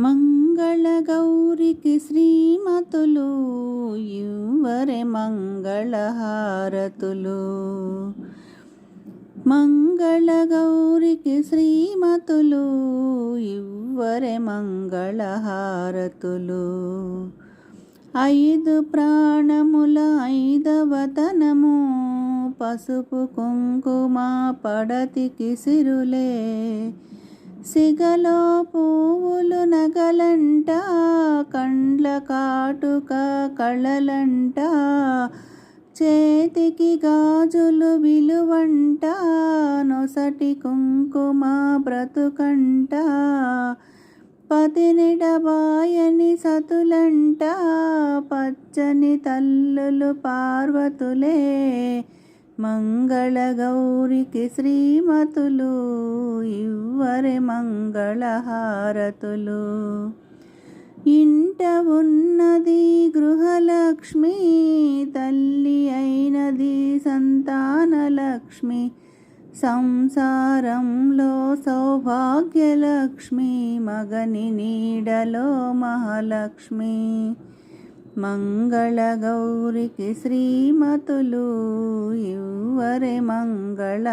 మంగళగౌరికి శ్రీమతులు ఇవ్వరే మంగళహారతులు. మంగళగౌరికి శ్రీమతులు ఇవ్వరే మంగళహారతులు. ఐదు ప్రాణముల ఐదవతనము పసుపు కుంకుమ పడతికి సిరులే. సిగలో పువ్వులు నగలంట కండ్ల కాటుక కళలంట చేతికి గాజులు విలువంట నొసటి కుంకుమ బ్రతుకంట పతినిడబాయని సతులంట పచ్చని తల్లులు పార్వతులే మంగళగౌరికి శ్రీమతులు ఇవ్వరి మంగళహారతులు. ఇంట ఉన్నది గృహలక్ష్మి తల్లి అయినది సంతానలక్ష్మి సంసారంలో సౌభాగ్యలక్ష్మి మగని నీడలో మహాలక్ష్మి. మంగళగౌరికి శ్రీమతులు ఇవ్వరే మంగళహారతులు.